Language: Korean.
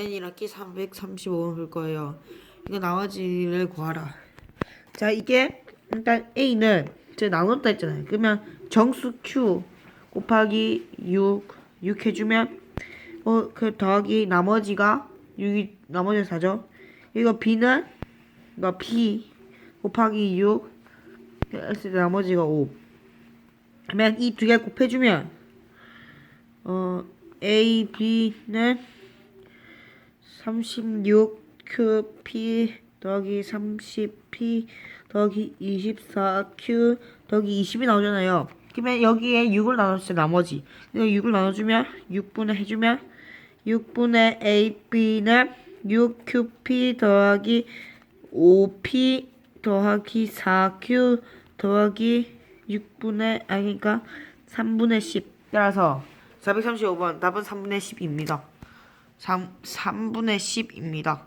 젠이라키 335번 볼 거예요. 이거 나머지를 구하라. 자, 이게 일단 A는 저 나눴다 했잖아요. 그러면 정수 Q 곱하기 6, 6 해주면 어, 그 더하기 나머지가 6이 나머지 4죠. 이거 B는 이거 P 곱하기 6 했을 때 나머지가 5. 그러면 이 두 개 곱해주면 어 A, B는 36QP 더하기 30P 더하기 24Q 더하기 20이 나오잖아요. 그러면 여기에 6을 나눴을 때 나머지. 이거 6을 나눠주면 6분의 해주면 6분의 AB는 6QP 더하기 5P 더하기 4Q 더하기 6분의 아 그러니까 3분의 10 따라서 435번 답은 3분의 10입니다. 3, 3분의 10입니다.